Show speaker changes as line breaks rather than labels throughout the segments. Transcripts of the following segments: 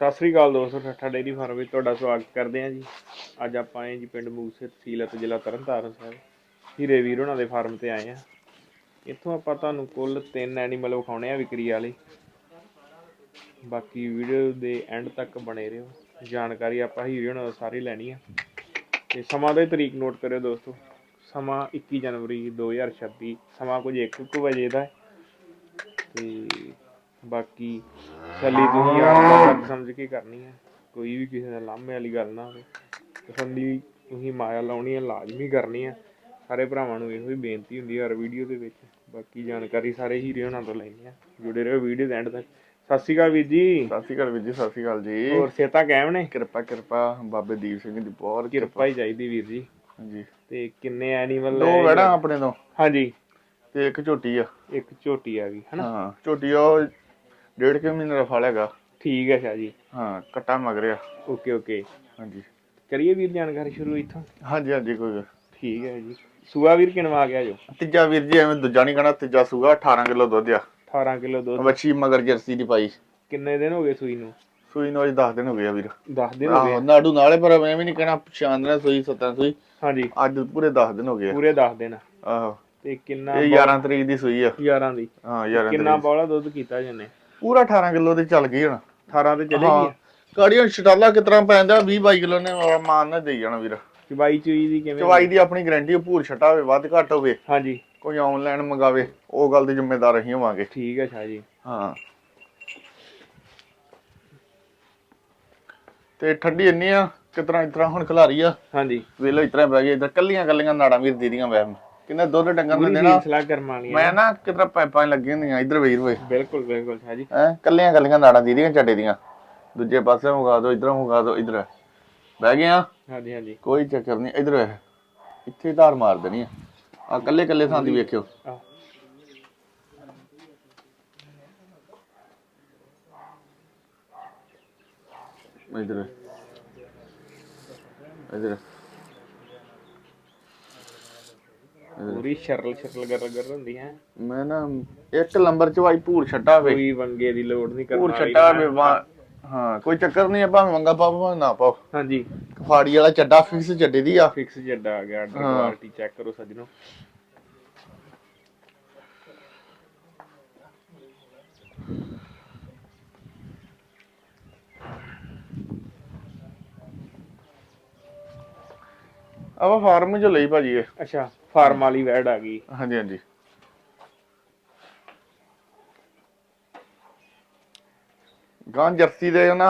ਸਤਿ ਸ੍ਰੀ ਅਕਾਲ ਦੋਸਤੋ, ਠੱਠਾ dairy farm ਵਿੱਚ ਤੁਹਾਡਾ ਸਵਾਗਤ ਕਰਦੇ ਹਾਂ ਜੀ। ਅੱਜ ਆਪਾਂ ਆਏ ਜੀ ਪਿੰਡ ਮੂਸੇ ਤਹਿਸੀਲ ਅਤੇ ਜ਼ਿਲ੍ਹਾ ਤਰਨਤਾਰਨ ਸਾਹਿਬ, ਹੀਰੇ ਵੀਰ ਉਹਨਾਂ ਦੇ ਫਾਰਮ ਤੇ ਆਏ ਹਾਂ। ਇੱਥੋਂ ਆਪਾਂ ਤੁਹਾਨੂੰ ਕੁੱਲ ਤਿੰਨ ਐਨੀਮਲ ਵਿਖਾਉਣੇ ਆ ਵਿਕਰੀ ਵਾਲੇ। ਬਾਕੀ ਵੀਡੀਓ ਦੇ ਐਂਡ ਤੱਕ ਬਣੇ ਰਹੋ। ਜਾਣਕਾਰੀ ਆਪਾਂ ਹੀਰੇ ਉਹਨਾਂ ਤੋਂ ਸਾਰੀ ਲੈਣੀ ਆ। ਤੇ ਸਮਾਂ ਦੇ ਤਰੀਕ ਨੋਟ ਕਰਿਓ ਦੋਸਤੋ। ਸਮਾਂ 21 ਜਨਵਰੀ 2026 ਸਮਾਂ ਕੁਝ 1:00 ਵਜੇ ਦਾ ਹੈ। ਤੇ ਬਾਕੀ ਸੱਲੀ ਤੁਸੀਂ ਆਪ ਸਮਝ ਕੇ ਕਰਨੀ ਹੈ। ਕੋਈ ਵੀ ਕਿਸੇ ਨਾਲ ਲਾਂਭੇ ਵਾਲੀ ਗੱਲ ਨਾ ਹੋਵੇ। ਤਸੱਲੀ ਤੁਸੀਂ ਮਾਇਆ ਲਾਉਣੀ ਹੈ ਲਾਜ਼ਮੀ ਕਰਨੀ ਹੈ। ਸਾਰੇ ਭਰਾਵਾਂ ਨੂੰ ਇਹੋ ਹੀ ਬੇਨਤੀ ਹੁੰਦੀ ਹੈ ਹਰ ਵੀਡੀਓ ਦੇ ਵਿੱਚ। ਬਾਕੀ ਜਾਣਕਾਰੀ ਸਾਰੇ ਹੀਰੇ ਹੋਣਾ ਤੋਂ ਲੈਣੀ ਹੈ। ਜੁੜੇ ਰਹੋ ਵੀਡੀਓ ਦੇ ਐਂਡ ਤੱਕ। ਸਤਿ ਸ਼੍ਰੀ ਅਕਾਲ ਵੀਰ ਜੀ।
ਸਤਿ ਸ਼੍ਰੀ ਅਕਾਲ ਵੀਰ ਜੀ ਸਤਿ ਸ਼੍ਰੀ ਅਕਾਲ ਜੀ।
ਹੋਰ ਸੇਤਾ ਕਾਇਮ ਨੇ?
ਕਿਰਪਾ ਕਿਰਪਾ। ਬਾਬੇ ਦੀਪ ਸਿੰਘ ਦੀ ਬਹੁਤ
ਕਿਰਪਾ। ਹੀ ਚਾਹੀਦੀ ਵੀਰ ਜੀ।
ਹਾਂਜੀ।
ਤੇ ਕਿੰਨੇ ਐਨੀਮਲ
ਦੋ ਵੜਾ ਆਪਣੇ ਤੋਂ।
ਹਾਂਜੀ।
ਤੇ ਇੱਕ ਝੋਟੀ ਆ।
ਇੱਕ ਝੋਟੀ ਆ ਗਈ ਹਨਾ?
ਹਾਂ ਝੋਟੀ ਉਹ ਡੇਢ ਕੇ ਮਹੀਨੇ ਦਾ ਫਲ ਹੈਗਾ।
ਠੀਕ ਹੈ ਸ਼ਾਹ ਜੀ।
ਹਾਂ ਕੱਟਾ ਮਗਰਿਆ
ਓਕੇ ਓਕੇ।
ਹਾਂਜੀ।
ਕਰੀਏ ਵੀਰ ਜਾਣਕਾਰੀ ਸ਼ੁਰੂ ਇੱਥੋਂ?
ਹਾਂਜੀ ਹਾਂਜੀ ਕੋਈ ਗੱਲ।
ਠੀਕ ਹੈ ਜੀ। ਸੂਆ ਵੀਰ ਕਿਨਵਾ ਗਿਆ ਜੋ?
ਤੀਜਾ ਵੀਰ ਜੀ ਐਵੇਂ ਦੂਜਾ ਨਹੀਂ ਕਹਣਾ ਤੀਜਾ ਸੂਗਾ 18 ਕਿਲੋ ਦੁੱਧ ਆ।
18 ਕਿਲੋ ਦੁੱਧ।
ਬੱਚੀ ਮਗਰ ਜਰਸੀ ਦੀ ਪਾਈ।
ਕਿੰਨੇ ਦਿਨ ਹੋ ਗਏ ਸੂਈ ਨੂੰ?
ਸੂਈ ਨੂੰ ਅੱਜ 10 ਦਿਨ ਹੋ ਗਏ ਆ ਵੀਰ।
10 ਦਿਨ ਹੋ
ਆਹੋ
ਗਏ
ਨਾੜੂ ਨਾਲੇ ਪਰ ਮੈਂ ਵੀ ਨਹੀਂ ਕਹਿਣਾ ਪਛਾਣ ਰਿਹਾ ਸੂਈ ਸੱਤਾਂ ਸੂਈ।
ਹਾਂਜੀ।
ਅੱਜ ਪੂਰੇ 10 ਦਿਨ ਹੋ ਗਏ ਆ।
ਪੂਰੇ 10 ਦਿਨ।
ਆਹੋ।
ਤੇ ਕਿੰਨਾ
ਇਹ 11 ਤਰੀਕ ਦੀ ਸੂਈ ਆ।
11 ਦੀ।
ਹਾਂ 11
ਕਿੰਨਾ
ਤਰੀਕ
ਬੌਲਾ ਦੁੱਧ ਕੀਤਾ ਜਨੇ
ਪੂਰਾ 18 ਕਿਲੋ ਤੇ ਚੱਲ ਗਈ ਹੁਣ।
18 ਤੇ ਚਲੇ
ਹਾਂ।
ਗਈ
ਕਾੜੀਆਂ ਛਟਾਲਾ ਕਿਤਨਾ ਪੈਂਦਾ? 20 22 ਕਿਲੋ ਨੇ ਮਾਨ ਨਾ ਦੇਈ ਜਾਣਾ ਵੀਰ।
ਚਵਾਈ ਚੂਈ ਦੀ ਕਿਵੇਂ?
ਚਵਾਈ ਦੀ ਆਪਣੀ ਗਾਰੰਟੀ ਭੂਰ ਛਟਾ ਹੋਵੇ ਵੱਧ ਘੱਟ ਹੋਵੇ।
ਹਾਂਜੀ।
ਕੋਈ ਆਨਲਾਈਨ ਮੰਗਾਵੇ ਉਹ ਗੱਲ ਦੇ ਜ਼ਿੰਮੇਦਾਰ ਅਸੀਂ ਹੋਵਾਂਗੇ।
ਠੀਕ ਹੈ ਸ਼ਾਹ ਜੀ।
ਹਾਂ। ਤੇ ਠੰਡੀ ਇੰਨੀ ਆ ਕਿਤਨਾ ਇਤਨਾ ਹੁਣ ਖਿਲਾਰੀ ਆ।
ਹਾਂਜੀ।
ਵੇਲੋ ਇਤਨਾ ਬਹਿ ਗਿਆ ਇਧਰ ਕੱਲੀਆਂ ਕੱਲੀਆਂ ਨਾੜਾਂ ਵੀਰ ਦੀਦੀਆਂ ਵੈਮ ਕਿੰਨੇ ਦੁੱਧ ਡੰਗਰ ਨਾ
ਸਲਾਹ ਕਰਮਾਣੀ
ਮੈਂ ਨਾ ਕਿਤਨਾ ਪਾਈਪਾਂ ਲੱਗੀਆਂ ਹੁੰਦੀਆਂ ਇਧਰ ਵੇਰ ਵੇ
ਬਿਲਕੁਲ ਬਿਲਕੁਲ ਸ਼ਾਹ ਜੀ।
ਹੈ ਕੱਲੀਆਂ ਕੱਲੀਆਂ ਨਾੜਾਂ ਦੀਦੀਆਂ ਚੱਡੇ ਦੀਆਂ। ਦੂਜੇ ਪਾਸੇ ਮੁਗਾ ਦੋ ਇਧਰੋਂ ਮੁਗਾ ਦੋ ਇਧਰ। ਬਹਿ ਗਏ ਆ?
ਹਾਂਜੀ ਹਾਂਜੀ।
ਕੋਈ ਚੱਕਰ ਨਹੀਂ ਇਧਰ ਵੇਖ। ਇੱਥੇ ਹੀ ਧਾਰ ਮਾਰ ਦੇਣੀ ਆ। ਆ ਕੱਲੇ ਕੱਲੇ ਥਾਂ ਦੀ ਵੇਖਿਓ। ਇਧਰ। ਇਧਰ।
ਪੂਰੀ ਸ਼ਰਲ ਸ਼ਰਲ ਗਰ ਗਰ ਹੁੰਦੀ ਹੈ
ਮੈਂ ਨਾ ਇੱਕ ਨੰਬਰ ਚ ਵਾਈ ਭੂਰ ਛੱਟਾ ਵੇ।
ਕੋਈ ਵੰਗੇ ਦੀ ਲੋੜ ਨਹੀਂ
ਭੂਰ
ਕਰਨਾ
ਛੱਟਾ ਵੇ ਵਾ- ਹਾਂ ਕੋਈ ਚੱਕਰ ਨਹੀਂ ਆਪਾਂ ਮੰਗਾ ਪਾਓ ਭਾਵੇਂ ਨਾ ਪਾਓ।
ਹਾਂਜੀ।
ਫਾੜੀ ਵਾਲਾ ਚੱਡਾ ਫਿਕਸ ਚੱਡੇ ਦੀ ਆ।
ਫਿਕਸ ਜੱਡਾ ਆ ਗਿਆ
ਹਾਂ।
ਕੁਆਲਿਟੀ ਚੈੱਕ ਕਰੋ ਸੱਜਣੋ।
ਆਪਾਂ ਫਾਰਮ ਚ ਲਈ ਭਾਜੀ ਇਹ।
ਅੱਛਾ ਫਾਰਮ ਵਾਲੀ ਵੈਡ ਆ ਗਈ।
ਹਾਂਜੀ ਹਾਂਜੀ। ਗਾਂ ਜਰਸੀ ਦੇ ਨਾ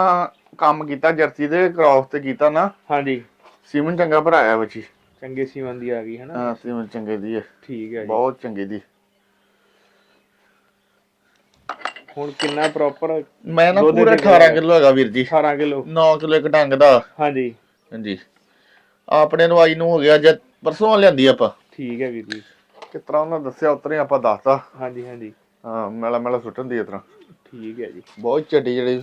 ਕੰਮ ਕੀਤਾ ਜਰਸੀ ਦੇ ਕ੍ਰਾਸ ਤੇ ਕੀਤਾ ਨਾ।
ਹਾਂਜੀ।
ਸੀਮਨ ਚੰਗਾ ਭਰਾਇਆ ਬੱਚੀ।
ਚੰਗੇ ਸੀਮਨ ਦੀ ਆ ਗਈ ਹੈ ਨਾ
ਹਾਂ ਸੀਮਨ ਚੰਗੇ ਦੀ ਹੈ
ਠੀਕ ਹੈ ਜੀ।
ਬਹੁਤ ਚੰਗੀ ਦੀ।
ਹੁਣ ਕਿੰਨਾ ਪ੍ਰੋਪਰ
ਮੈਂ ਨਾ ਪੂਰਾ
ਦੇ
18 ਕਿਲੋ ਹੈਗਾ ਵੀਰ ਜੀ।
18 ਕਿਲੋ।
9 ਕਿਲੋ ਇੱਕ ਡੰਗ ਦਾ।
ਹਾਂਜੀ।
ਹਾਂਜੀ। ਆਪਣੇ ਨੂੰ ਆਈ ਨੂੰ ਹੋ ਗਿਆ ਜਦ ਪਰਸੋਂ ਲਿਆਂਦੀ ਆਪਾਂ।
ਠੀਕ ਹੈ ਵੀਰ ਜੀ।
ਕਿਸ ਤਰ੍ਹਾਂ ਉਹਨਾਂ ਦੱਸਿਆ ਉਤਰੇ ਆਪਾਂ ਦੱਸਤਾ।
ਹਾਂਜੀ ਹਾਂਜੀ।
ਹਾਂ ਮੈਲਾ ਮੈਲਾ ਸੁੱਟਣ ਦੀ ਇਸ ਤਰ੍ਹਾਂ
ਠੀਕ ਹੈ ਜੀ।
ਬਹੁਤ ਚੱਡੀ ਜਿਹੜੀ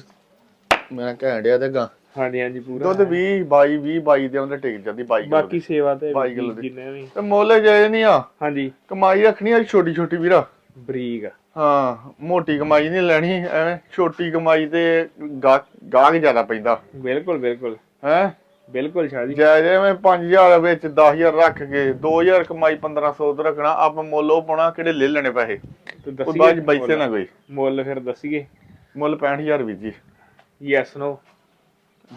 ਮੈਂ ਕਹਿਣ ਡਿਆ ਤੇ ਗਾਂ
ਹਾਂਜੀ ਹਾਂਜੀ ਪੂਰਾ
ਦੁੱਧ 20 22 20 22 ਦੇ ਉਹਦੇ ਟਿਕ ਜਾਂਦੀ 22 ਕਿਲੋ
ਬਾਕੀ ਸੇਵਾ ਤੇ
ਬਾਈ ਕਿੱਲੋ ਦੀ।
ਜਿੰਨੇ ਵੀ।
ਤੇ ਮੁੱਲ ਜੇ ਨਹੀਂ ਆ।
ਹਾਂਜੀ।
ਕਮਾਈ ਰੱਖਣੀ ਆ ਛੋਟੀ ਛੋਟੀ ਵੀਰਾ।
ਬਰੀਕ
ਹਾਂ ਮੋਟੀ ਕਮਾਈ ਨਹੀਂ ਲੈਣੀ ਐਵੇਂ ਛੋਟੀ ਕਮਾਈ ਤੇ ਗਾਹਕ ਗਾਹਕ ਜ਼ਿਆਦਾ ਪੈਂਦਾ।
ਬਿਲਕੁਲ ਬਿਲਕੁਲ।
ਹੈ?
ਬਿਲਕੁਲ ਸ਼ਾਹ ਜੀ।
ਜੈ ਜਿਵੇਂ 5000 ਵਿੱਚ 10000 ਰੱਖ ਕੇ 2000 ਕਮਾਈ 1500 ਤੋਂ ਰੱਖਣਾ ਆਪਾਂ ਮੁੱਲ ਉਹ ਪਾਉਣਾ ਕਿਹੜੇ ਲੈ ਲੈਣੇ ਪੈਸੇ।
ਤੇ
ਉਹ ਬਾਅਦ
ਦੱਸੀਏ
ਬੈਸੇ ਨਾ ਕੋਈ।
ਮੁੱਲ ਫਿਰ ਦੱਸੀਏ।
ਮੁੱਲ 65000 ਵੀਰ ਜੀ।
ਯੈਸ ਨੋ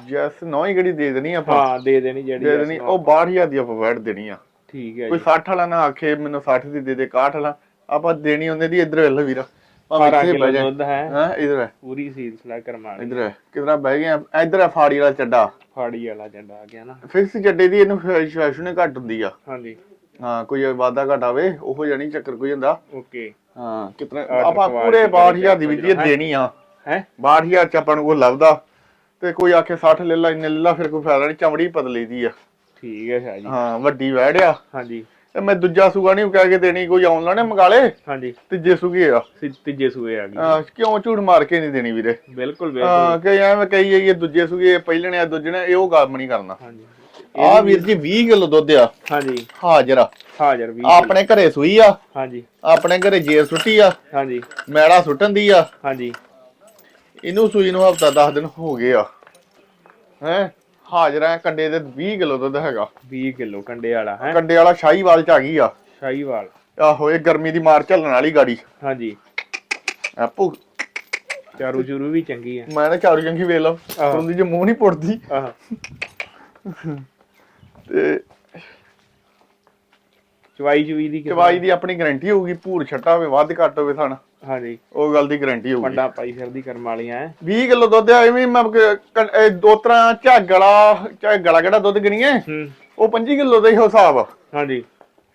ਜੈਸ ਨੌ ਹੀ ਕਿਹੜੀ ਦੇ ਦੇਣੀ ਆਪਾਂ?
ਹਾਂ ਦੇ ਦੇਣੀ ਜਿਹੜੀ
ਦੇ ਦੇਣੀ। ਉਹ 62000 ਦੀ ਆਪਾਂ ਵੈਟ ਦੇਣੀ ਆ।
ਠੀਕ ਹੈ
ਕੋਈ
ਜੀ।
60 ਵਾਲਾ ਨਾ ਆਖੇ ਮੈਨੂੰ 60 ਦੀ ਦੇ ਦੇ 61 ਵਾਲਾ। ਆਪਾਂ ਦੇਣੀ ਉਹਨੇ ਦੀ ਇੱਧਰ ਵੇਖ ਵੀਰਾ। ਭਾਵੇਂ
18
ਇੱਥੇ
ਕਿਲੋ
ਬਹਿ ਜਾ
ਦੁੱਧ ਹੈ।
ਹਾਂ ਇਧਰ ਹੈ
ਪੂਰੀ ਸਿਲਸਿਲਾ ਕਰਮਾਣੀ
ਇਧਰ ਹੈ ਕਿਧਰਾ ਬਹਿ ਗਿਆ। ਇਧਰ ਹੈ ਫਾੜੀ ਵਾਲਾ ਚੱਡਾ।
ਫਾੜੀ ਵਾਲਾ ਜੰਡਾ ਆ ਗਿਆ ਨਾ।
ਫਿਕਸ ਚੱਡੇ ਦੀ ਇਹਨੂੰ ਫੈਸ਼ਨ ਘੱਟ ਹੁੰਦੀ ਆ।
ਹਾਂਜੀ।
ਹਾਂ ਕੋਈ ਵਾਦਾ ਘਟ ਆਵੇ ਉਹੋ ਜਾਨੀ ਚੱਕਰ ਕੋਈ ਹੁੰਦਾ।
ਓਕੇ।
ਹਾਂ ਕਿਤਨਾ ਆਪਾਂ ਪੂਰੇ
ਜਿਹੜੀ
62000 ਦੀ ਵਿੱਚ? ਦੇਣੀ ਆ।
ਹੈ?
62000 ਚ ਆਪਾਂ ਨੂੰ ਉਹ ਲੱਭਦਾ। ਤੇ ਕੋਈ ਆਖੇ 60 ਲੈ ਲਾ ਇੰਨੇ ਲੈ ਲਾ ਫਿਰ ਕੋਈ ਫਾਇਦਾ ਨਹੀਂ ਚਮੜੀ ਪਤਲੀ ਦੀ ਆ।
ਠੀਕ ਹੈ ਸ਼ਾਹ ਜੀ।
ਹਾਂ ਵੱਡੀ ਵਹਿੜਿਆ
ਹਾਂਜੀ।
ਤੇ ਮੈਂ ਦੂਜਾ ਸੂਗਾ ਨਹੀਂ ਕਹਿ ਕੇ ਦੇਣੀ ਕੋਈ ਆਨਲਾਈਨ ਮੰਗਾ ਲੇ
ਹਾਂਜੀ।
ਤੀਜੇ ਸੂਗੇ ਆ।
ਤੀਜੇ ਸੂਏ ਆ ਗਈ
ਹਾਂ, ਕਿਉਂ ਝੂਠ ਮਾਰ ਕੇ ਨਹੀਂ ਦੇਣੀ ਵੀਰੇ?
ਬਿਲਕੁਲ ਬਿਲਕੁਲ।
ਹਾਂ ਕਿ ਐਵੇਂ ਕਹੀ ਜਾਈਏ ਦੂਜੇ ਸੂਗੇ ਪਹਿਲੇ ਨੇ ਦੂਜੇ ਨੇ ਇਹ ਉਹ ਕੰਮ ਨਹੀਂ ਕਰਨਾ।
ਹਾਂਜੀ।
ਆ ਵੀਰ ਜੀ 20 ਕਿਲੋ ਦੁੱਧ ਆ।
ਹਾਂਜੀ।
ਹਾਜ਼ਰ ਆ।
ਹਾਜ਼ਰ ਵੀ
ਆਪਣੇ ਘਰੇ ਸੂਈ ਆ।
ਹਾਂਜੀ।
ਆਪਣੇ ਘਰੇ ਜੇਰ ਸੁੱਟੀ ਆ।
ਹਾਂਜੀ।
ਮੈੜਾ ਸੁੱਟਣ ਦੀ ਆ।
ਹਾਂਜੀ।
ਇਹਨੂੰ ਸੂਈ ਨੂੰ ਹਫਤਾ 10 ਦਿਨ ਹੋ ਗਏ ਆ। ਹੈ? ਹਾਜ਼ਰ ਹੈ ਕੰਡੇ ਦੇ 20 ਕਿਲੋ ਦੁੱਧ ਹੈਗਾ।
20 ਕਿਲੋ ਕੰਡੇ ਵਾਲਾ ਹੈ?
ਕੰਡੇ ਵਾਲਾ ਸ਼ਾਹੀਵਾਲ ਚ ਆ ਗਈ ਆ।
ਸ਼ਾਹੀਵਾਲ।
ਆਹੋ ਇਹ ਗਰਮੀ ਦੀ ਮਾਰ ਝੱਲਣ ਵਾਲੀ ਗਾੜੀ।
ਹਾਂਜੀ।
ਆਪੂ।
ਚਾਰੂ ਚੂਰੂ ਵੀ ਚੰਗੀ ਆ।
ਮੈਂ ਨਾ ਚਾਰੂ ਚੰਗੀ ਵੇਖ ਲਾ
ਆਹੋ।
ਹੁੰਦੀ ਜੇ ਮੂੰਹ ਨਹੀਂ ਪੁੱਟਦੀ।
ਆਹ।
ਤੇ
ਚਵਾਈ ਚੁਈ ਦੀ?
ਚਵਾਈ ਦੀ ਆਪਣੀ ਗਾਰੰਟੀ ਹੋਊਗੀ ਭੂਰ ਛੱਟਾ ਹੋਵੇ ਵੱਧ ਘੱਟ ਹੋਵੇ ਥਣ।
ਹਾਂਜੀ।
ਉਹ ਗੱਲ ਦੀ ਗਾਰੰਟੀ ਹੋਊਗੀ।
ਪੰਡਾ ਪਾਈ ਫਿਰਦੀ ਕਰਮ ਵਾਲੀਆਂ ਹੈ
20 ਕਿਲੋ ਦੁੱਧ ਆ ਐਵੇਂ ਮੈਂ ਕ- ਕ- ਇਹ ਦੋ ਤਰ੍ਹਾਂ ਝੱਗ ਵਾਲਾ ਝੱਗ ਵਾਲਾ ਕਿਹੜਾ ਦੁੱਧ ਗਿਣੀਏ?
ਹੂੰ।
ਉਹ 25 ਕਿਲੋ ਦਾ ਹੀ ਹਿਸਾਬ। ਆ
ਹਾਂਜੀ।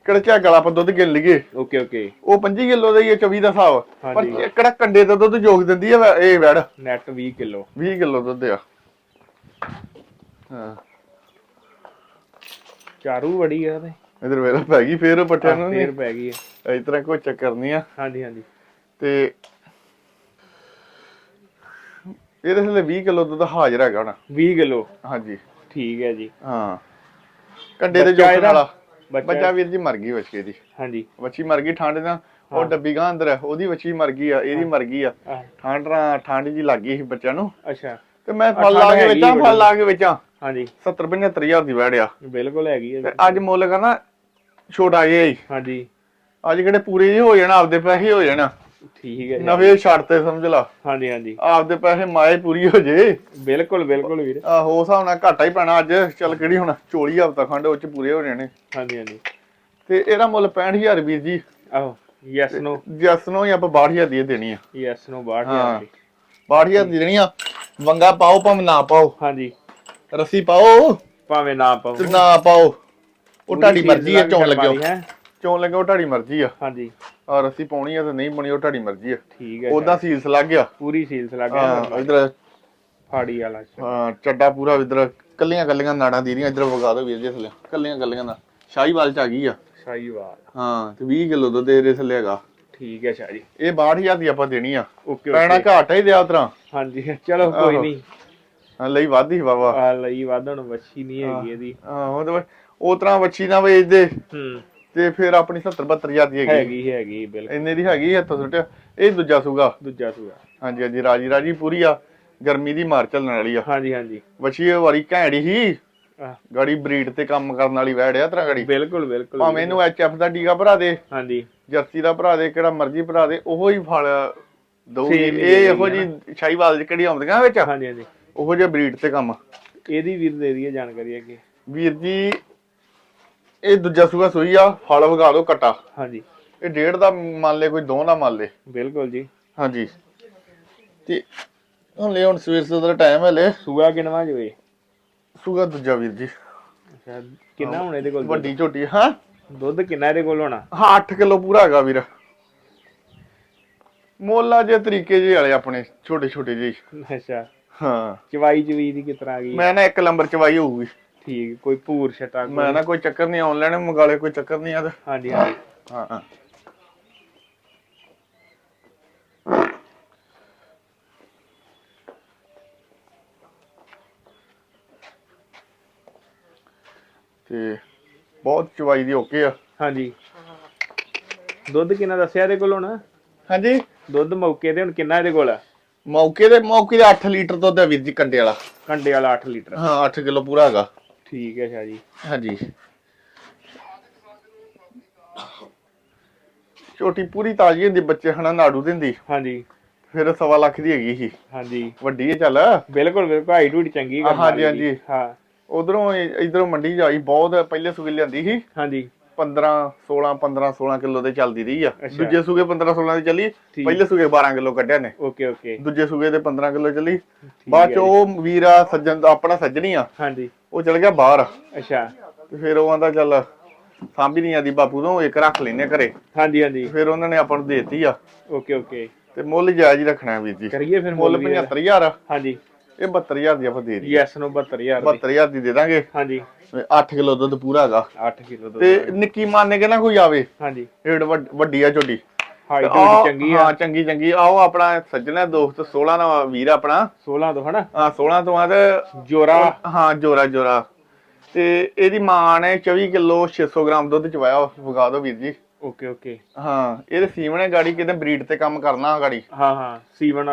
ਕਿਹੜਾ ਝੱਗ ਵਾਲਾ ਆਪਾਂ ਦੁੱਧ ਗਿਣ ਲਈਏ?
Okay okay.
ਉਹ 25 ਕਿਲੋ ਦਾ ਹੀ ਹੈ 24 ਦਾ ਹਿਸਾਬ। ਪਰ
ਹਾਂਜੀ।
ਇਹ ਕਿਹੜਾ ਕੰਡੇ ਦਾ ਦੁੱਧ ਜੋਗ ਦਿੰਦੀ ਆ ਵੈ- ਇਹ ਵੈੜ?
Net 20 kilo.
20 ਕਿਲੋ ਦੁੱਧ ਆ। ਹਾਂ।
ਚਾਰੂ ਬੜੀ ਆ ਤੇ
ਇਧਰ ਵੇਲਾ ਪੈ ਗਈ ਫੇਰ ਪੱਠਿਆਂ ਨੂੰ
ਫੇਰ ਪੈ ਗਈ ਹੈ।
ਇਸ ਤਰ੍ਹਾਂ ਕੋਈ ਚੱਕਰ ਨਹੀਂ ਆ।
ਹਾਂਜੀ ਹਾਂਜੀ।
ਤੇ ਇਹਦੇ ਥੱਲੇ 20 ਕਿਲੋ ਦੁੱਧ ਹਾਜ਼ਰ ਹੈਗਾ ਹੁਣ।
20 ਕਿਲੋ?
ਹਾਂਜੀ।
ਠੀਕ ਹੈ ਜੀ।
ਹਾਂ। ਕੰਡੇ ਦੇ ਜੋਖਣ? ਵਾਲਾ।
ਬੱਚਾ
ਵੀਰ ਜੀ ਮਰ ਗਈ ਬੱਚੇ ਦੀ।
ਹਾਂਜੀ।
ਬੱਚੀ ਮਰ ਗਈ ਠੰਡ ਨਾਲ। ਉਹ ਡੱਬੀ ਗਾਂ ਅੰਦਰ ਹੈ ਉਹਦੀ ਬੱਚੀ ਮਰ ਗਈ ਆ ਇਹਦੀ ਮਰ ਗਈ ਆ। ਠੰਡ ਠੰਡ ਜੀ ਲੱਗ ਸੀ ਬੱਚਿਆਂ ਨੂੰ।
ਅੱਛਾ।
ਤੇ ਮੈਂ ਫਲ ਲਾ ਕੇ ਵੇਚਾਂ। ਫਲ ਲਾ ਕੇ ਵੇਚਾਂ।
ਹਾਂਜੀ।
70 75 ਹਜ਼ਾਰ ਦੀ ਵੜਿਆ
ਬਿਲਕੁਲ ਹੈਗੀ
ਤੇ
ਹੈ
ਅੱਜ ਮੁੱਲ ਕਹਿੰਦਾ ਛੋਟਾ ਜਿਹਾ ਹੀ।
ਹਾਂਜੀ।
ਅੱਜ ਕਿਹੜੇ ਪੂਰੇ ਜਿਹੇ ਹੋ ਜਾਣ ਆਪਦੇ ਪੈਸੇ ਹੋ ਜਾਣ।
ਠੀਕ ਹੈ ਜੀ।
ਨਵੇਂ ਛੱਡ ਤੇ ਸਮਝ ਲਾ।
ਹਾਂਜੀ ਹਾਂਜੀ।
ਆਪਦੇ ਪੈਸੇ ਮਾਏ ਪੂਰੀ ਹੋ ਜੇ।
ਬਿਲਕੁਲ ਬਿਲਕੁਲ ਵੀਰ।
ਆਹੋ ਹਿਸਾਬ ਨਾਲ ਘਾਟਾ ਹੀ ਪੈਣਾ ਅੱਜ। ਚੱਲ ਕਿਹੜੀ ਹੁਣ ਚੋਲੀ ਹਫਤਾ ਖੰਡ ਉਹ ਚ ਪੂਰੇ ਹੋ ਜਾਣੇ।
ਹਾਂਜੀ ਹਾਂਜੀ।
ਤੇ ਇਹਦਾ ਮੁੱਲ 65000 ਵੀਰ ਜੀ।
ਆਹੋ ਯੈਸ ਨੋ
ਜਸ ਨੂੰ ਹੀ ਆਪਾਂ 62000 ਦੀ ਦੇਣੀ ਆ।
ਯੈਸ ਨੋ ਬਾਹਰ
ਹਾਂ।
ਦੀ।
62000 ਦੀ ਦੇਣੀ ਆ। ਵੰਗਾ ਪਾਓ ਭਾਵੇਂ ਨਾ ਪਾਓ।
ਹਾਂਜੀ।
ਰੱਸੀ ਪਾਓ।
ਭਾਵੇਂ ਨਾ ਪਾਓ।
ਤੇ ਨਾ ਪਾਓ। ਉਹ ਤੁਹਾਡੀ ਮਰਜ਼ੀ ਆ ਚੋਣ ਲੱਗਿਓ।
ਹੈ।
ਚੋਣ ਲੱਗਿਓ ਤੁਹਾਡੀ ਮਰਜ਼ੀ ਆ।
ਹਾਂਜੀ।
ਆ ਰੱਸੀ ਪਾਉਣੀ ਆ ਤੇ ਨਹੀਂ ਪਾਉਣੀ ਉਹ ਤੁਹਾਡੀ ਮਰਜ਼ੀ ਆ।
ਠੀਕ ਹੈ
ਉਦਾਂ ਸੀਲਸ ਲੱਗ ਗਿਆ।
ਪੂਰੀ ਸੀਲਸ ਲੱਗ
ਹਾਂ
ਗਿਆ
ਇਧਰ
ਫਾੜੀ ਵਾਲਾ।
ਹਾਂ ਚੱਡਾ ਪੂਰਾ ਇਧਰ ਕੱਲੀਆਂ ਕੱਲੀਆਂ ਨਾੜਾਂ ਦੀ ਦੀਆਂ ਇਧਰ ਵਗਾ ਦੋ ਵੀਰ ਜੀ ਥੱਲੇ। ਕੱਲੀਆਂ ਕੱਲੀਆਂ ਦਾ ਸ਼ਾਹੀਵਾਲ ਚ ਆ ਗਈ ਆ।
ਸ਼ਾਹੀਵਾਲ।
ਹਾਂ ਤੇ 20 ਕਿਲੋ ਦੁੱਧ ਇਹਦੇ ਥੱਲੇ ਹੈਗਾ।
ਠੀਕ ਹੈ ਸ਼ਾਹ। ਜੀ
ਇਹ 62000 ਦੀ ਆਪਾਂ ਦੇਣੀ ਆ।
ਓਕੇ
ਪੈਣਾ ਘਾਟਾ ਹੀ ਦਿਆ ਉਤਰਾ
ਹਾਂਜੀ ਚਲੋ ਕੋਈ। ਨਹੀਂ।
ਹਾਂ ਲਈ ਵਾਧੀ ਵਾਵਾ
ਆ ਲਈ ਵਾਧਣ ਵੱਛੀ ਨਹੀਂ ਹੈਗੀ ਇਹਦੀ।
ਹਾਂ ਉਹ ਉਤਰਾ ਵੱਛੀ ਨਾ ਵੇਚਦੇ।
ਹੂੰ।
ਤੇ ਫਿਰ ਆਪਣੀ 70 72000 ਦੀ ਹੈਗੀ।
ਹੈਗੀ ਹੈਗੀ ਬਿਲਕੁਲ।
ਇੰਨੇ ਦੀ ਹੈਗੀ ਹੱਥੋਂ ਸੁੱਟਿਆ। ਇਹ ਦੂਜਾ ਸੂਗਾ।
ਦੂਜਾ ਸੂਆ
ਹਾਂਜੀ ਹਾਂਜੀ ਰਾਜੀ ਰਾਜੀ ਪੂਰੀ ਆ। ਗਰਮੀ ਦੀ ਮਾਰ ਚੱਲਣ ਵਾਲੀ ਆ।
ਹਾਂਜੀ ਹਾਂਜੀ।
ਵੱਛੀ ਵਾਰੀ ਘੈਂੜੀ ਸੀ
ਆਹ,
ਗਾੜੀ ਬਰੀਡ ਤੇ ਕੰਮ ਕਰਨ ਵਾਲੀ ਵੈੜਿਆ ਤਰਾ ਗਾੜੀ।
ਬਿਲਕੁਲ ਬਿਲਕੁਲ
ਭਾਵੇਂ ਇਹਨੂੰ ਐਚਐਫ ਦਾ ਟੀਕਾ ਭਰਾ ਦੇ।
ਹਾਂਜੀ।
ਜਰਸੀ ਦਾ ਭਰਾ ਦੇ ਕਿਹੜਾ ਮਰਜ਼ੀ ਭਰਾ ਦੇ ਉਹੋ ਹੀ ਫਲ ਦਊਗੀ
ਹੀ
ਇਹ ਇਹੋ ਜੀ ਸ਼ਾਹੀਵਾਲ ਚ ਕਿਹੜੀ ਆਉਂਦੀਆਂ ਵਿੱਚ?
ਹਾਂਜੀ ਹਾਂਜੀ।
ਉਹੋ ਜਿਹਾ ਬਰੀਡ ਤੇ ਕੰਮ।
ਇਹਦੀ ਵੀਰ ਦੇ ਦਈਏ ਜਾਣਕਾਰੀ ਅੱਗੇ।
ਵੀਰ ਜੀ ਇਹ ਦੂਜਾ ਸੂਆ ਸੂਈ ਆ ਫਲ ਵਗਾ ਦੋ ਕਟਾ
ਹਾਂਜੀ।
ਇਹ ਡੇਢ ਦਾ ਮੰਨ ਲੈ ਕੋਈ ਦੋ ਨਾ ਮੰਨ ਲੈ
ਬਿਲਕੁਲ ਜੀ।
ਹਾਂਜੀ। ਤੇ ਹੁਣ ਲੈ ਹੁਣ ਸਵੇਰ ਸਵੇਰ ਦਾ ਟਾਈਮ ਹੈ ਲੈ
ਸੂਆ ਕਿਨਵਾ ਜਵੇ
ਸੂਗਾ ਦੂਜਾ ਵੀਰ ਜੀ।
ਅੱਛਾ ਕਿੰਨਾ ਹੁਣ ਇਹਦੇ ਕੋਲ?
ਵੱਡੀ ਝੋਟੀ ਹਾਂ।
ਦੁੱਧ ਕਿੰਨਾ ਇਹਦੇ ਕੋਲ ਹੋਣਾ?
ਹਾਂ 8 ਕਿਲੋ ਪੂਰਾ ਹੈਗਾ ਵੀਰ। ਮੋਲਾ ਜੇ ਤਰੀਕੇ ਜੇ ਵਾਲੇ ਆਪਣੇ ਛੋਟੇ ਛੋਟੇ ਜਿਹੇ।
ਅੱਛਾ।
ਹਾਂ।
ਚਵਾਈ ਚਵੀ ਦੀ ਕਿਸ ਤਰ੍ਹਾਂ ਆ ਗਈ।
ਮੈਂ ਨਾ ਇੱਕ ਨੰਬਰ ਚਵਾਈ ਹੋਊਗੀ।
ਠੀਕ ਕੋਈ ਭੂਰ ਛਟਾ
ਮੈਂ ਨਾ ਕੋਈ ਚੱਕਰ ਨਹੀਂ ਆਨਲਾਈਨ ਮੰਗਾਲੇ ਕੋਈ ਚੱਕਰ ਨਹੀਂ ਆ ਤੇ
ਹਾਂਜੀ ਹਾਂਜੀ।
ਹਾਂ। ਹਾਂ ਤੇ ਬਹੁਤ ਚਵਾਈ ਦੀ ਓਕੇ ਆ।
ਹਾਂਜੀ। ਦੁੱਧ ਕਿੰਨਾ ਦੱਸਿਆ ਇਹਦੇ ਕੋਲ ਹੁਣ
ਹਾਂਜੀ।
ਦੁੱਧ ਮੌਕੇ ਤੇ ਹੁਣ ਕਿੰਨਾ ਇਹਦੇ ਕੋਲ ਆ?
ਮੌਕੇ ਦੇ ਮੌਕੇ ਦੇ 8 ਲੀਟਰ ਦੁੱਧ ਹੈ ਵੀਰ ਜੀ ਕੰਡੇ ਵਾਲਾ।
ਕੰਡੇ ਵਾਲਾ 8 ਲੀਟਰ।
ਹਾਂ 8 ਕਿਲੋ ਪੂਰਾ ਹੈਗਾ।
ਠੀਕ ਹੈ ਸ਼ਾਹ ਜੀ।
ਹਾਂਜੀ। ਛੋਟੀ ਪੂਰੀ ਤਾਜ਼ੀ ਹੁੰਦੀ ਬੱਚੇ ਹਨਾ ਨਾੜੂ ਦਿੰਦੀ।
ਹਾਂਜੀ।
ਫਿਰ ਸਵਾ ਲੱਖ ਦੀ ਹੈਗੀ ਸੀ।
ਹਾਂਜੀ।
ਵੱਡੀ ਹੈ ਚੱਲ।
ਬਿਲਕੁਲ ਬਿਲਕੁਲ ਹਾਈਟ ਹੂਟ ਚੰਗੀ
ਹਾਂ,
ਕਰਨ
ਹਾਂਜੀ। ਹਾਂਜੀ।
ਹਾਂ।
ਉਧਰੋਂ ਇਧਰੋਂ ਮੰਡੀ ਜਾਈ ਬਹੁਤ ਪਹਿਲੇ ਸੂਗੇ ਲਿਆਂਦੀ ਸੀ।
ਹਾਂਜੀ।
15 16 15 16 ਕਿਲੋ ਦੇ ਚੱਲਦੀ ਰਹੀ ਆ।
ਅੱਛਾ।
ਦੂਜੇ ਸੂਗੇ 15 16 ਦੀ ਚੱਲੀ
ਠੀਕ।
ਪਹਿਲੇ ਸੂਗੇ 12 ਕਿਲੋ ਕੱਢਿਆ ਨੇ।
Okay okay.
ਦੂਜੇ ਸੂਗੇ ਦੇ 15 ਕਿਲੋ ਚੱਲੀ।
ਠੀਕ
ਬਾਅਦ
ਹੈ
ਚ ਉਹ ਵੀਰਾ ਸੱਜਣ ਦਾ ਆਪਣਾ ਸੱਜਣੀ ਆ।
ਹਾਂਜੀ।
ਉਹ ਚਲ ਗਿਆ ਬਾਹਰ।
ਅੱਛਾ।
ਤੇ ਫਿਰ ਉਹ ਆਂਦਾ ਚੱਲ ਸਾਂਭੀ ਨਹੀਂ ਆਦੀ ਬਾਪੂ ਤੋਂ ਇੱਕ ਰੱਖ ਲੈਨੇ ਘਰੇ।
ਹਾਂਜੀ ਹਾਂਜੀ।
ਫਿਰ ਉਹਨਾਂ ਨੇ ਆਪਾਂ ਨੂੰ ਦੇਤੀ ਆ।
Okay okay.
ਤੇ ਮੁੱਲ ਜਾਇਜ਼ ਹੀ ਰੱਖਣਾ ਹੈ ਵੀਰ ਜੀ।
ਕਰੀਏ ਫਿਰ
ਮੁੱਲ
ਮੁੱਲ ਵੀ
75000 ਆ।
ਹਾਂਜੀ।
ਇਹ 72000 ਦੀ ਆਪਾਂ ਦੇ ਦਈਏ
ਯੈਸ ਨੂੰ 72000 ਦੀ।
72000 ਦੀ ਦੇ ਦਾਂਗੇ।
ਹਾਂਜੀ।
8 ਕਿਲੋ ਦੁੱਧ ਪੂਰਾ ਹੈਗਾ।
8 ਕਿਲੋ ਦੁੱਧ
ਤੇ ਨਿੱਕੀ ਮੰਨ ਕੇ ਨਾ ਕੋਈ ਆਵੇ?
ਹਾਂਜੀ।
ਏਡ ਵੱਡੀ ਆ ਝੋਟੀ
ਹਾਈਟ ਚੰਗੀ ਆ।
ਹਾਂ ਚੰਗੀ ਚੰਗੀ। ਆਓ ਆਪਣਾ ਸੱਜਣਾ ਦੋਸਤ 16 ਦਾ ਵੀਰ ਆਪਣਾ।
16 ਤੋਂ ਹਨਾ?
ਆ 16 ਤੋਂ ਬਾਅਦ
ਜੋਰਾ।
ਹਾਂ ਜੋਰਾ ਜੋਰਾ। ਤੇ ਇਹਦੀ ਮਾਂ ਨੇ 24 ਕਿਲੋ 600 ਗ੍ਰਾਮ ਦੁੱਧ ਚਵਾਇਆ ਵਗਾ ਦਿਓ ਵੀਰ ਜੀ।
ਓਕੇ ਓਕੇ
ਹਾਂ ਇਹਦੇ ਸੀਮਨ ਹੈ ਗਾੜੀ ਕਿਤੇ ਬਰੀਡ ਤੇ ਕੰਮ ਕਰਨਾ ਗਾੜੀ।
ਹਾਂ ਹਾਂ ਸੀਵਨ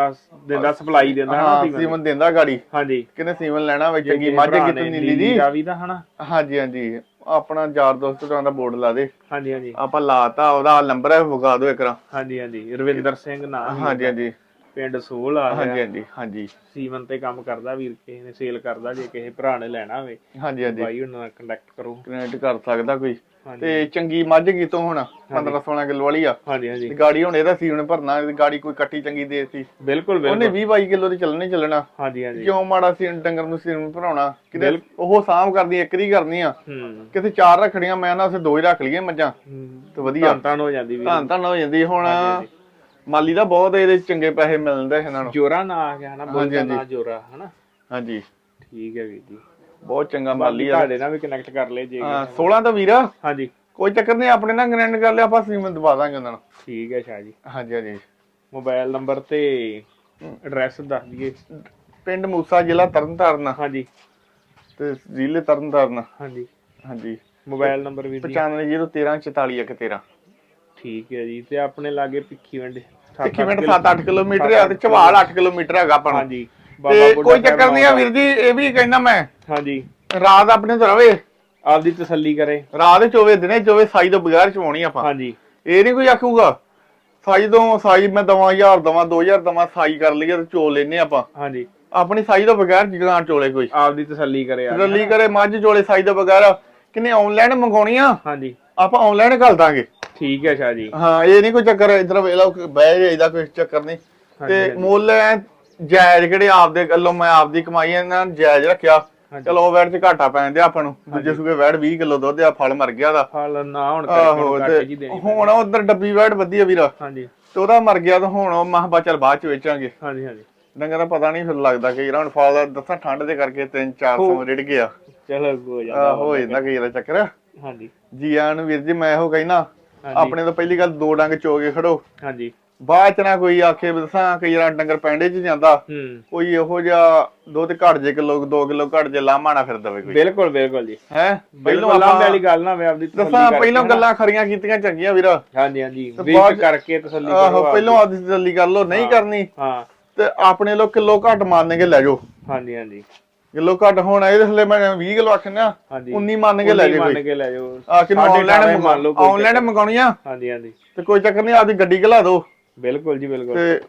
ਦਿੰਦਾ ਸਪਲਾਈ ਦਿੰਦਾ
ਹਾਂ
ਸੀਵਨ
ਦਿੰਦਾ ਗਾੜੀ।
ਹਾਂਜੀ।
ਕਿਤੇ ਸੀਮਨ ਲੈਣਾ ਵੇ
ਜੇ
ਚੰਗੀ ਮੱਝ ਕਿਤੇ ਨੀਲੀ ਦੀ
ਰਾਵੀ ਦਾ ਹਨਾ?
ਹਾਂਜੀ ਹਾਂਜੀ। ਆਪਣਾ ਯਾਰ ਦੋਸਤ ਦਾ ਬੋਰਡ ਲਾ ਦੇ।
ਹਾਂਜੀ ਹਾਂਜੀ।
ਆਪਾਂ ਲਾਤਾ ਉਹਦਾ ਨੰਬਰ ਹੈ ਵਿਖਾ ਦਿਓ ਇੱਕਰਾ
ਹਾਂਜੀ ਹਾਂਜੀ। ਰਵਿੰਦਰ ਸਿੰਘ ਨਾਮ
ਹਾਂਜੀ ਹਾਂਜੀ।
ਪਿੰਡ ਸੋਲ ਆ
ਹਾਂਜੀ ਹਾਂਜੀ ਹਾਂਜੀ।
ਸੀਵਨ ਤੇ ਕੰਮ ਕਰਦਾ ਵੀਰ ਕਿਸੇ ਨੇ ਸੇਲ ਕਰਦਾ ਜੇ ਕਿਸੇ ਭਰਾ ਨੇ ਲੈਣਾ ਹੋਵੇ।
ਹਾਂਜੀ ਹਾਂਜੀ।
ਬਾਈ ਉਹਨਾਂ ਨਾਲ ਕੰਟੈਕਟ ਕਰੋ।
ਕਨੈਕਟ ਕਰ ਸਕਦਾ ਕੋਈ। ਤੇ ਚੰਗੀ ਮੱਝ ਕੀਤੋਂ ਹੁਣ 15 16 ਕਿਲੋ ਵਾਲੀ ਆ।
ਹਾਂਜੀ ਹਾਂਜੀ।
ਤੇ ਗਾੜੀ ਹੁਣ ਇਹਦਾ ਸੀਵਨ ਭਰਨਾ ਗਾੜੀ ਕੋਈ ਕੱਟੀ ਚੰਗੀ ਦੇਤੀ।
ਬਿਲਕੁਲ
ਉਹਨੇ
ਬਿਲਕੁਲ
20 22 ਕਿਲੋ ਦੀ ਚੱਲਣੀ ਚੱਲਣਾ।
ਹਾਂਜੀ ਹਾਂਜੀ।
ਕਿਉਂ ਮਾੜਾ ਸੀ ਡੰਗਰ ਨੂੰ ਸੀਵਨ ਭਰਾਉਣਾ? ਕਿਤੇ ਉਹ ਸਾਂਭ ਕਰਦੀ ਇੱਕ ਦੀ ਕਰਨੀ ਆ।
ਹੂੰ।
ਕਿਤੇ ਚਾਰ ਰੱਖਣੀਆਂ ਮੈਂ ਨਾ ਉਸੇ ਦੋ ਹੀ ਰੱਖ ਲਈਏ ਮੱਝਾਂ।
ਹੂੰ।
ਤੇ ਵਧੀਆ।
ਧੰਨ ਹੋ ਜਾਂਦੀ ਵੀਰ।
ਧੰਨ ਹੋ ਜਾਂਦੀ। ਹੁਣ ਮਾਲੀ ਦਾ ਬਹੁਤ ਇਹਦੇ 'ਚ ਚੰਗੇ ਪੈਸੇ ਮਿਲਦੇ ਇਹਨਾਂ ਨੂੰ।
ਜੋਰਾ ਨਾ ਆ ਗਿਆ ਹਨਾ ਬੋਲਦਾ
ਹਾਂਜੀ,
ਨਾ ਜੋਰਾ ਹਨਾ?
ਹਾਂਜੀ।
ਠੀਕ ਹੈ ਵੀਰ ਜੀ।
ਬਹੁਤ ਚੰਗਾ ਮਾਲੀ
ਬਾਲੀ
ਆ।
ਤੁਹਾਡੇ ਨਾਲ ਵੀ ਕਨੈਕਟ ਕਰ ਲੈ ਜੇ
ਹਾਂ 16 ਤਾਂ ਵੀਰਾ।
ਹਾਂਜੀ।
ਕੋਈ ਚੱਕਰ ਨਹੀਂ ਆਪਣੇ ਨਾਲ ਗਰੈਂਡ ਕਰ ਲਿਆ ਆਪਾਂ ਸੀਮਨ ਦਵਾ ਦਾਂਗੇ ਉਹਨਾਂ ਨੂੰ।
ਠੀਕ ਹੈ ਸ਼ਾਹ ਜੀ।
ਹਾਂਜੀ ਹਾਂਜੀ।
ਮੋਬਾਈਲ ਨੰਬਰ ਤੇ ਐਡਰੈਸ ਦੱਸ ਦਈਏ।
ਪਿੰਡ ਮੂਸਾ ਜ਼ਿਲ੍ਹਾ ਤਰਨਤਾਰਨ।
ਹਾਂਜੀ।
ਤੇ ਜ਼ਿਲ੍ਹੇ ਤਰਨਤਾਰਨ।
ਹਾਂਜੀ।
ਹਾਂਜੀ।
ਮੋਬਾਈਲ ਨੰਬਰ ਵੀ
9501344113
ਠੀਕ ਹੈ ਜੀ ਤੇ ਆਪਣੇ ਲਾਗੇ ਭਿੱਖੀ ਵੰਡ
ਇੱਕੀ ਮਿੰਟ 7-8 ਕਿਲੋਮੀਟਰ ਆ ਤੇ ਚਵਾਲ 8 ਕਿਲੋਮੀਟਰ ਹੈਗਾ ਆਪਾਂ ਨੂੰ।
ਹਾਂਜੀ
ਤੇ ਕੋਈ ਚੱਕਰ ਨਹੀਂ ਆ। ਵੀਰ ਜੀ ਇਹ ਵੀ ਕਹਿੰਦਾ ਮੈਂ।
ਹਾਂਜੀ।
ਰਾਤ ਆਪਣੇ ਤੋਂ ਰਵੇ।
ਆਪਦੀ ਤਸੱਲੀ ਕਰੇ।
ਰਾਤ ਚੋਵੇ ਦਿਨੇ ਚੋਵੇ ਸਾਈ ਤੋਂ ਬਗੈਰ ਚਵਾਉਣੀ ਆਪਾਂ।
ਹਾਂਜੀ।
ਇਹ ਨਹੀਂ ਕੋਈ ਆਖੂਗਾ ਸਾਈ ਤੋਂ ਸਾਈ ਮੈਂ ਦਵਾਂ 1000 ਦਵਾਂ 2000 ਦਵਾਂ ਸਾਈ ਕਰ ਲਈਏ ਤੇ ਚੋ ਲੈਨੇ ਆਪਾਂ।
ਹਾਂਜੀ।
ਆਪਣੀ ਸਾਈ ਤੋਂ ਬਗੈਰ ਜਿਗਾਂ ਚੋਲੇ ਕੋਈ।
ਆਪਦੀ ਤਸੱਲੀ ਕਰੇ ਆ।
ਰੱਲੀ ਕਰੇ ਮੱਝ ਚੋਲੇ ਸਾਈ ਤੋਂ ਬਗੈਰ। ਕਿਨੇ ਆਨਲਾਈਨ ਮੰਗਾਉਣੀਆਂ
ਹਾਂਜੀ।
ਆਪਾਂ ਆਨਲਾਈਨ ਘੱਲ ਦਾਂਗੇ।
ਠੀਕ ਹੈ ਸ਼ਾਹ ਜੀ।
ਹਾਂ ਇਹ ਨਹੀਂ ਕੋਈ ਚੱਕਰ ਇਧਰ ਵੇਖ ਲਓ ਬਹਿ ਜਾਈਦਾ ਕੋਈ ਚੱਕਰ ਨਹੀਂ ਤੇ। ਮੁੱਲ ਐ ਜਾਇਜ਼ ਕਿਹੜੇ ਆਪਦੇ ਗੱਲੋਂ ਮੈਂ ਆਪਦੀ ਕਮਾਈ ਇਹਨਾਂ ਨੇ ਜਾਇਜ਼ ਰੱਖਿਆ। ਚਲੋ ਵੈਟ ਚ ਘਾਟਾ ਪੈਂਦੇ ਆਪਾਂ ਨੂੰ। ਦੂਜੇ ਸੂਗੇ ਵੈਟ 20 ਕਿਲੋ ਦੁੱਧ ਆ ਫਲ ਮਰ ਗਿਆ ਦਾ
ਫਲ ਨਾ ਹੁਣ ਕਰਕੇ ਘੱਟ ਜੀ ਦੇਣੀ
ਹੁਣ ਉਧਰ ਡੱਬੀ ਵੈਟ ਵਧੀਆ ਵੀਰਾ।
ਹਾਂਜੀ।
ਤੇ ਉਹਦਾ ਮਰ ਗਿਆ ਤਾਂ ਹੁਣ ਉਹ ਮਹਾਂ ਚੱਲ ਬਾਅਦ ਚ ਵੇਚਾਂਗੇ।
ਹਾਂਜੀ ਹਾਂਜੀ।
ਡੰਗਰ ਦਾ ਪਤਾ ਨਹੀਂ ਫਿਰ ਲੱਗਦਾ ਕਿ ਯਾਰ ਹੁਣ ਫਲ ਦਾ ਦੱਸਾਂ ਠੰਡ ਦੇ ਕਰਕੇ 3-400 ਰਿੜ ਗਿਆ।
ਚਲੋ ਹੋ ਜਾਂਦਾ
ਹੋ ਜਾਂਦਾ ਕਈ ਵਾਰ ਚੱਕਰ।
ਹਾਂਜੀ।
ਜੀ ਆਨ ਵੀਰ ਜੀ ਮੈਂ ਇਹੋ ਕਹਿਣਾ ਆਪਣੇ ਤੋਂ ਪਹਿਲੀ ਗੱਲ ਦੋ ਡੰਗ ਚੋ ਕੇ ਖੜੋ।
ਹਾਂਜੀ।
ਬਾਅਦ ਚ ਨਾ ਕੋਈ ਆਖੇ ਦੱਸਾਂ ਕਈ ਵਾਰ ਡੰਗਰ ਪੈਂਡੇ ਚ ਜਾਂਦਾ। ਕੋਈ ਇਹੋ ਜਿਹਾ ਦੁੱਧ ਘਟ ਜੇ ਕਿਲੋ 2 ਕਿਲੋ ਘਟ ਜੇ ਲਾਮਾ ਨਾ ਫਿਰ ਦਵੇ ਕੋਈ।
ਬਿਲਕੁਲ ਬਿਲਕੁਲ ਜੀ।
ਹੈ?
ਬਿਲਕੁਲ ਲਾਂਬੇ ਵਾਲੀ ਗੱਲ ਨਾ ਹੋਵੇ ਆਪਦੀ ਤਸੱਲੀ
ਦੱਸਾਂ ਪਹਿਲਾਂ। ਗੱਲਾਂ ਖਰੀਆਂ ਕੀਤੀਆਂ ਚੰਗੀਆਂ ਵੀਰਾ।
ਹਾਂਜੀ ਹਾਂਜੀ।
ਤੇ
ਵੇਖ ਕਰਕੇ ਤਸੱਲੀ ਕਰੋ
ਆਹੋ। ਪਹਿਲਾਂ ਆਪਦੀ ਤਸੱਲੀ ਕਰ ਲਓ ਨਹੀਂ ਕਰਨੀ।
ਹਾਂ।
ਤੇ ਆਪਣੇ ਲੋ ਕਿਲੋ ਘਟ ਮੰਨ ਕੇ ਲੈ ਜਾਓ।
ਹਾਂਜੀ ਹਾਂਜੀ।
ਕਿਲੋ ਘਟ ਹੁਣ ਇਹਦੇ ਥੱਲੇ ਮੈਂ 20 ਕਿਲੋ ਆਖਣਾ
ਹਾਂਜੀ।
19 ਮੰਨ ਕੇ ਲੈ ਜੇ
ਮੰਨ ਕੇ ਲੈ ਜਾਓ
ਆ
ਸਾਢੇ
ਆਨਲਾਈਨ
ਮੰਨ ਲਓ ਕੋਈ
ਆਨਲਾਈਨ ਮੰਗਾਉਣੀਆਂ
ਹਾਂਜੀ ਹਾਂਜੀ।
ਤੇ ਕੋਈ ਚੱਕਰ ਨਹੀਂ ਆਪਦੀ ਗੱਡੀ ਘਲਾ ਦਿਓ।
ਬਿਲਕੁਲ ਜੀ ਬਿਲਕੁਲ।
ਤੇ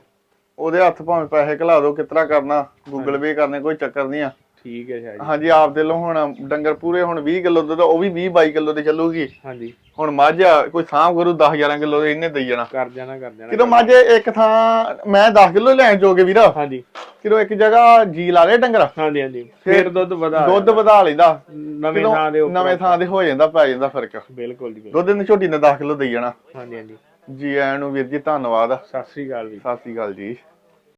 ਉਹਦੇ ਹੱਥ ਭਾਵੇਂ ਪੈਸੇ ਘਲਾ ਦਿਓ ਕਿਤਨਾ ਕਰਨਾ ਗੂਗਲ ਪੇ ਕਰਨੇ ਕੋਈ ਚੱਕਰ ਨਹੀਂ ਆ।
ਠੀਕ ਹੈ ਸ਼ਾਹ ਜੀ।
ਹਾਂਜੀ ਆਪ ਦੇ ਲੋ ਹੁਣ ਡੰਗਰ ਪੂਰੇ ਹੁਣ 20 ਕਿਲੋ ਦੁੱਧ ਉਹ ਵੀ 20 22 ਕਿਲੋ ਦੀ ਚੱਲੂਗੀ।
ਹਾਂਜੀ।
ਹੁਣ ਮੱਝ ਕੋਈ ਸਾਂਭ ਕਰੂ 10 11 ਕਿਲੋ ਦੇ ਇਹਨੇ ਦੇਈ ਜਾਣਾ।
ਕਰ ਜਾਣਾ ਕਰ ਜਾਣਾ
ਕਿਦੋਂ ਮੱਝ ਇੱਕ ਥਾਂ ਮੈਂ 10 ਕਿਲੋ ਲੈਣ ਜੋਗੇ ਵੀਰਾ।
ਹਾਂਜੀ।
ਕਿਦੋਂ ਇੱਕ ਜਗ੍ਹਾ ਜੀ ਲਾ ਲੇ ਡੰਗਰ?
ਹਾਂਜੀ ਹਾਂਜੀ। ਫਿਰ ਦੁੱਧ ਵਧਾ
ਦੁੱਧ ਵਧਾ ਲੈਂਦਾ
ਨਵੇਂ ਥਾਂ ਦੇ ਉੱਪਰ।
ਨਵੇਂ ਥਾਂ ਦੇ ਹੋ ਜਾਂਦਾ ਪੈ ਜਾਂਦਾ ਫ਼ਰਕ।
ਬਿਲਕੁਲ ਜੀ।
ਦੁੱਧ ਨੇ ਝੋਟੀ ਨੇ 10 ਕਿਲੋ ਦੇਈ ਜਾਣਾ।
ਹਾਂਜੀ ਹਾਂਜੀ।
ਜੀ ਆਇਆਂ ਨੂੰ ਵੀਰ ਜੀ ਧੰਨਵਾਦ।
ਸਤਿ ਸ੍ਰੀ ਅਕਾਲ ਜੀ।
ਸਤਿ ਸ੍ਰੀ ਅਕਾਲ ਜੀ।